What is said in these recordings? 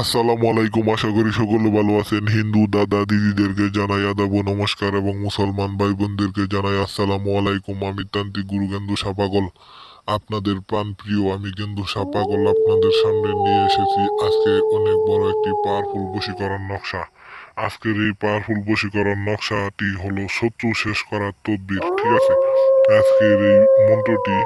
আসসালামু আলাইকুম, আশা করি সকলে ভালো আছেন। হিন্দু দাদা দিদিদেরকে জানাই আদাব, নমস্কার এবং মুসলমান ভাই বোনদেরকে জানাই আসসালামু আলাইকুম। আমি তান্ত্রিক গুরু গেন্দু সাপাগল, আপনাদের প্রাণ প্রিয় আমি গেন্দু সাপাগল আপনাদের সামনে নিয়ে এসেছি। আজকে অনেক বড় একটি পাওয়ারফুল বশীকরণ নকশা। আজকের এই পাওয়ারফুল বশীকরণ নকশাটি হলো শত্রু শেষ করার তদবির, ঠিক আছে? আজকের এই মন্ত্রটি,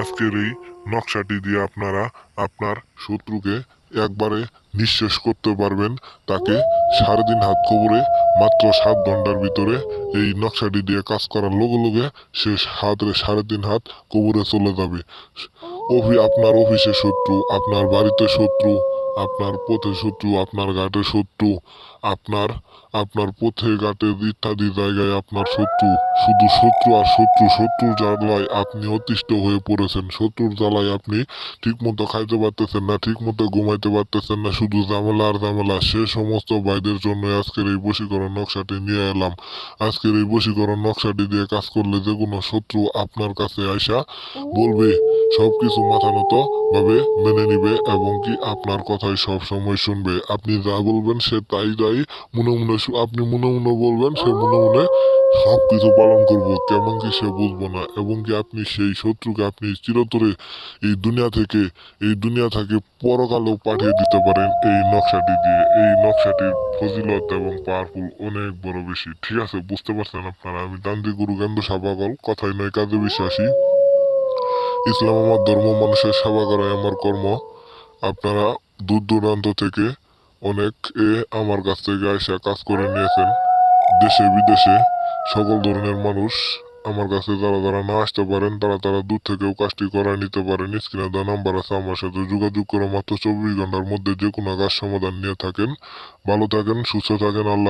আজকের এই নকশাটি দিয়ে আপনারা আপনার শত্রুকে একবারে নিঃশেষ করতে পারবেন তাকে সারাদিন দিন হাত কবরে মাত্র সাত ঘণ্টার ভিতরে এই নকশাটি দিয়ে কাজ করার লগে লগে সে হাত সাড়ে তিন হাত কবরে চলে যাবে। অফি আপনার অফিসে শত্রু আপনার বাড়িতে শত্রু আপনার পথে শত্রু, আপনার ঘাটে শত্রু, আপনার আপনার পথে ঘাটে ইত্যাদি জায়গায় আপনার শত্রু। শুধু শত্রু আর শত্রু, শত্রুর জ্বালায় আপনি অতিষ্ঠ হয়ে পড়েছেন। শত্রুর জ্বালায় আপনি ঠিক মতো খাইতে পারতেছেন না ঠিক মতো ঘুমাইতে পারতেছেন না, শুধু ঝামেলা আর ঝামেলা। সে সমস্ত ভাইদের জন্য আজকের এই বশীকরণ নকশাটি নিয়ে এলাম। আজকের এই বশীকরণ নকশাটি দিয়ে কাজ করলে যে কোনো শত্রু আপনার কাছে আইসা বলবে সবকিছু মাথা মতো ভাবে, মেনে নিবে এবং কি আপনার কথাই সব সময় শুনবে। আপনি যা বলবেন সে তাই তাই মনে মনে আপনি মনে মনে বলবেন, সে মনে মনে সব কিছু পালন করব। কেমন কি সে বুঝব না। এবং কি আপনি সেই শত্রুকে আপনি চিরতরে এই দুনিয়া থেকে, এই দুনিয়া থেকে পরকালেও পাঠিয়ে দিতে পারেন। এই নকশাটি দিয়ে। এই নকশাটির ফজিলত এবং পাওয়ারফুল অনেক বড় বেশি। ঠিক আছে, বুঝতে পারছেন আপনারা? আমি দান্দি গুরু গেন্দ্র সাবাগল কথাই নয়, কাজে বিশ্বাসী। ইসলাম আমার ধর্ম মানুষের সেবা করাই আমার কর্ম। আপনারা দূর দূরান্ত থেকে অনেক এ আমার কাছ থেকে এসে কাজ করে নিয়েছেন। দেশে, বিদেশে সকল ধরনের মানুষ আমার কাছে যারা যারা না আসতে পারেন, তারা তারা দূর থেকেও কাজটি করায় নিতে পারেন। স্ক্রিনে দেওয়া নাম্বার আছে, আমার সাথে যোগাযোগ করে মাত্র চব্বিশ ঘণ্টার মধ্যে যে কোনো কাজ সমাধান নিয়ে থাকেন। ভালো থাকেন, সুস্থ থাকেন, আল্লাহ